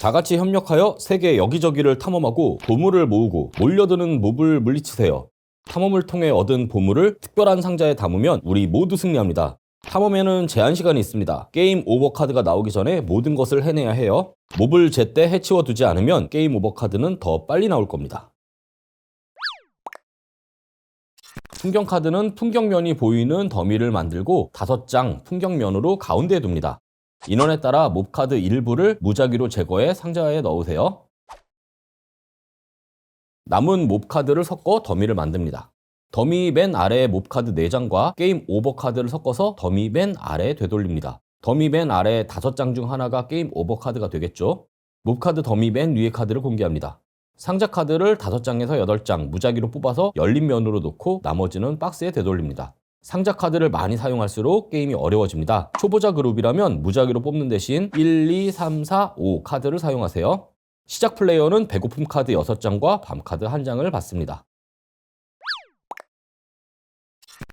다 같이 협력하여 세계 여기저기를 탐험하고 보물을 모으고 몰려드는 몹을 물리치세요. 탐험을 통해 얻은 보물을 특별한 상자에 담으면 우리 모두 승리합니다. 탐험에는 제한 시간이 있습니다. 게임 오버 카드가 나오기 전에 모든 것을 해내야 해요. 몹을 제때 해치워 두지 않으면 게임 오버 카드는 더 빨리 나올 겁니다. 풍경 카드는 풍경면이 보이는 더미를 만들고 다섯 장 풍경면으로 가운데에 둡니다. 인원에 따라 몹 카드 일부를 무작위로 제거해 상자에 넣으세요. 남은 몹 카드를 섞어 더미를 만듭니다. 더미 맨 아래에 몹 카드 4장과 게임 오버 카드를 섞어서 더미 맨 아래에 되돌립니다. 더미 맨 아래 5장 중 하나가 게임 오버 카드가 되겠죠. 몹 카드 더미 맨 위의 카드를 공개합니다. 상자 카드를 5장에서 8장 무작위로 뽑아서 열린 면으로 놓고 나머지는 박스에 되돌립니다. 상자 카드를 많이 사용할수록 게임이 어려워집니다. 초보자 그룹이라면 무작위로 뽑는 대신 1, 2, 3, 4, 5 카드를 사용하세요. 시작 플레이어는 배고픔 카드 6장과 밤 카드 1장을 받습니다.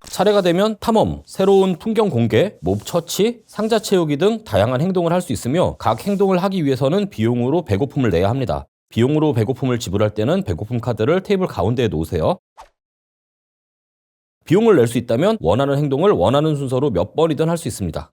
차례가 되면 탐험, 새로운 풍경 공개, 몹 처치, 상자 채우기 등 다양한 행동을 할 수 있으며 각 행동을 하기 위해서는 비용으로 배고픔을 내야 합니다. 비용으로 배고픔을 지불할 때는 배고픔 카드를 테이블 가운데에 놓으세요. 비용을 낼 수 있다면 원하는 행동을 원하는 순서로 몇 번이든 할 수 있습니다.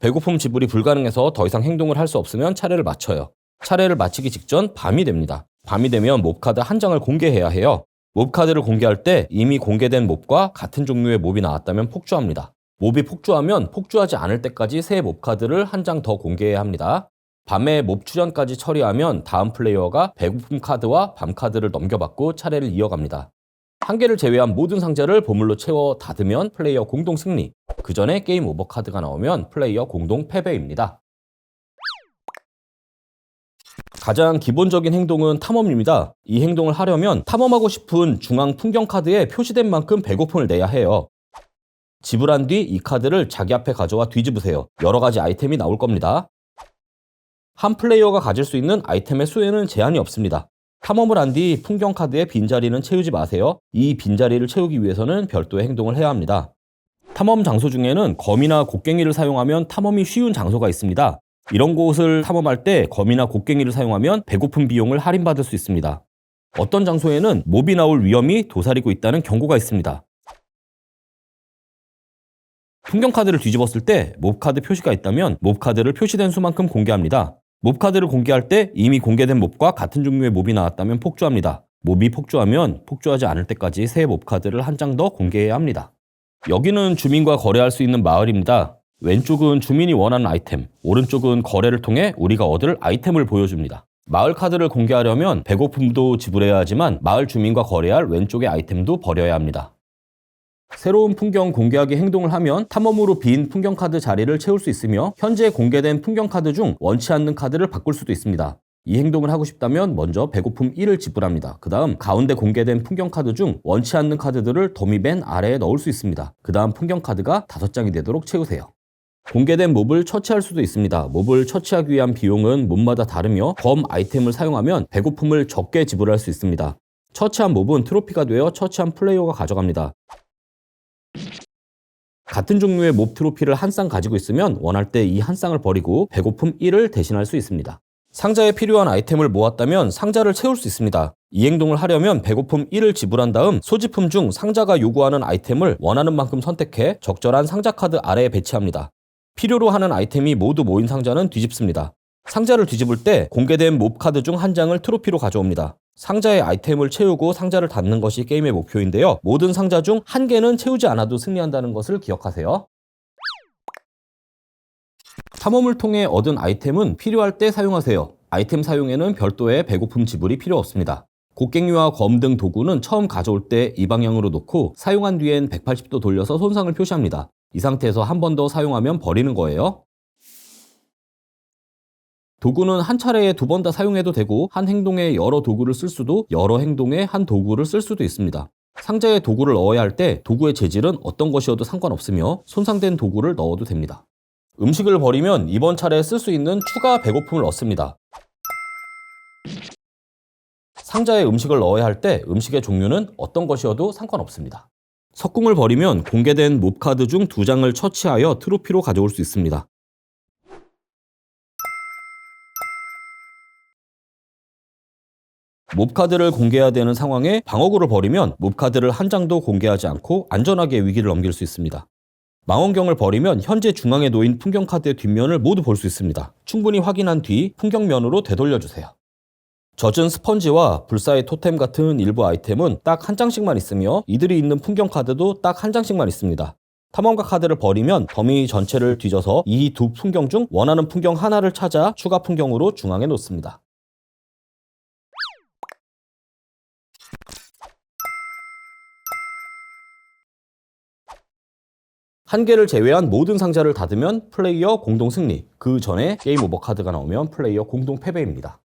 배고픔 지불이 불가능해서 더 이상 행동을 할 수 없으면 차례를 마쳐요. 차례를 마치기 직전 밤이 됩니다. 밤이 되면 몹카드 한 장을 공개해야 해요. 몹카드를 공개할 때 이미 공개된 몹과 같은 종류의 몹이 나왔다면 폭주합니다. 몹이 폭주하면 폭주하지 않을 때까지 새 몹카드를 한 장 더 공개해야 합니다. 밤에 몹 출현까지 처리하면 다음 플레이어가 배고픔 카드와 밤 카드를 넘겨받고 차례를 이어갑니다. 한 개를 제외한 모든 상자를 보물로 채워 닫으면 플레이어 공동 승리. 그 전에 게임 오버 카드가 나오면 플레이어 공동 패배입니다. 가장 기본적인 행동은 탐험입니다. 이 행동을 하려면 탐험하고 싶은 중앙 풍경 카드에 표시된 만큼 배고픔을 내야 해요. 지불한 뒤 이 카드를 자기 앞에 가져와 뒤집으세요. 여러 가지 아이템이 나올 겁니다. 한 플레이어가 가질 수 있는 아이템의 수에는 제한이 없습니다. 탐험을 한 뒤 풍경 카드의 빈자리는 채우지 마세요. 이 빈자리를 채우기 위해서는 별도의 행동을 해야 합니다. 탐험 장소 중에는 거미나 곡괭이를 사용하면 탐험이 쉬운 장소가 있습니다. 이런 곳을 탐험할 때 거미나 곡괭이를 사용하면 배고픈 비용을 할인받을 수 있습니다. 어떤 장소에는 몹이 나올 위험이 도사리고 있다는 경고가 있습니다. 풍경 카드를 뒤집었을 때 몹 카드 표시가 있다면 몹 카드를 표시된 수만큼 공개합니다. 몹 카드를 공개할 때 이미 공개된 몹과 같은 종류의 몹이 나왔다면 폭주합니다. 몹이 폭주하면 폭주하지 않을 때까지 새 몹 카드를 한 장 더 공개해야 합니다. 여기는 주민과 거래할 수 있는 마을입니다. 왼쪽은 주민이 원하는 아이템, 오른쪽은 거래를 통해 우리가 얻을 아이템을 보여줍니다. 마을 카드를 공개하려면 배고픔도 지불해야 하지만 마을 주민과 거래할 왼쪽의 아이템도 버려야 합니다. 새로운 풍경 공개하기 행동을 하면 탐험으로 빈 풍경 카드 자리를 채울 수 있으며 현재 공개된 풍경 카드 중 원치 않는 카드를 바꿀 수도 있습니다. 이 행동을 하고 싶다면 먼저 배고픔 1을 지불합니다. 그 다음 가운데 공개된 풍경 카드 중 원치 않는 카드들을 맨 아래에 넣을 수 있습니다. 그 다음 풍경 카드가 5장이 되도록 채우세요. 공개된 몹을 처치할 수도 있습니다. 몹을 처치하기 위한 비용은 몹마다 다르며 검 아이템을 사용하면 배고픔을 적게 지불할 수 있습니다. 처치한 몹은 트로피가 되어 처치한 플레이어가 가져갑니다. 같은 종류의 몹 트로피를 한 쌍 가지고 있으면 원할 때 이 한 쌍을 버리고 배고픔 1을 대신할 수 있습니다. 상자에 필요한 아이템을 모았다면 상자를 채울 수 있습니다. 이 행동을 하려면 배고픔 1을 지불한 다음 소지품 중 상자가 요구하는 아이템을 원하는 만큼 선택해 적절한 상자 카드 아래에 배치합니다. 필요로 하는 아이템이 모두 모인 상자는 뒤집습니다. 상자를 뒤집을 때 공개된 몹 카드 중 한 장을 트로피로 가져옵니다. 상자의 아이템을 채우고 상자를 닫는 것이 게임의 목표인데요. 모든 상자 중 한 개는 채우지 않아도 승리한다는 것을 기억하세요. 탐험을 통해 얻은 아이템은 필요할 때 사용하세요. 아이템 사용에는 별도의 배고픔 지불이 필요 없습니다. 곡괭이와 검 등 도구는 처음 가져올 때 이 방향으로 놓고 사용한 뒤엔 180도 돌려서 손상을 표시합니다. 이 상태에서 한 번 더 사용하면 버리는 거예요. 도구는 한 차례에 두 번 다 사용해도 되고 한 행동에 여러 도구를 쓸 수도 여러 행동에 한 도구를 쓸 수도 있습니다. 상자에 도구를 넣어야 할 때 도구의 재질은 어떤 것이어도 상관없으며 손상된 도구를 넣어도 됩니다. 음식을 버리면 이번 차례에 쓸 수 있는 추가 배고픔을 얻습니다. 상자에 음식을 넣어야 할 때 음식의 종류는 어떤 것이어도 상관없습니다. 석궁을 버리면 공개된 몹 카드 중 두 장을 처치하여 트로피로 가져올 수 있습니다. 몹카드를 공개해야 되는 상황에 방어구를 버리면 몹카드를 한 장도 공개하지 않고 안전하게 위기를 넘길 수 있습니다. 망원경을 버리면 현재 중앙에 놓인 풍경카드의 뒷면을 모두 볼 수 있습니다. 충분히 확인한 뒤 풍경면으로 되돌려주세요. 젖은 스펀지와 불사의 토템 같은 일부 아이템은 딱 한 장씩만 있으며 이들이 있는 풍경카드도 딱 한 장씩만 있습니다. 탐험가 카드를 버리면 더미 전체를 뒤져서 이 두 풍경 중 원하는 풍경 하나를 찾아 추가 풍경으로 중앙에 놓습니다. 한 개를 제외한 모든 상자를 닫으면 플레이어 공동 승리. 그 전에 게임 오버 카드가 나오면 플레이어 공동 패배입니다.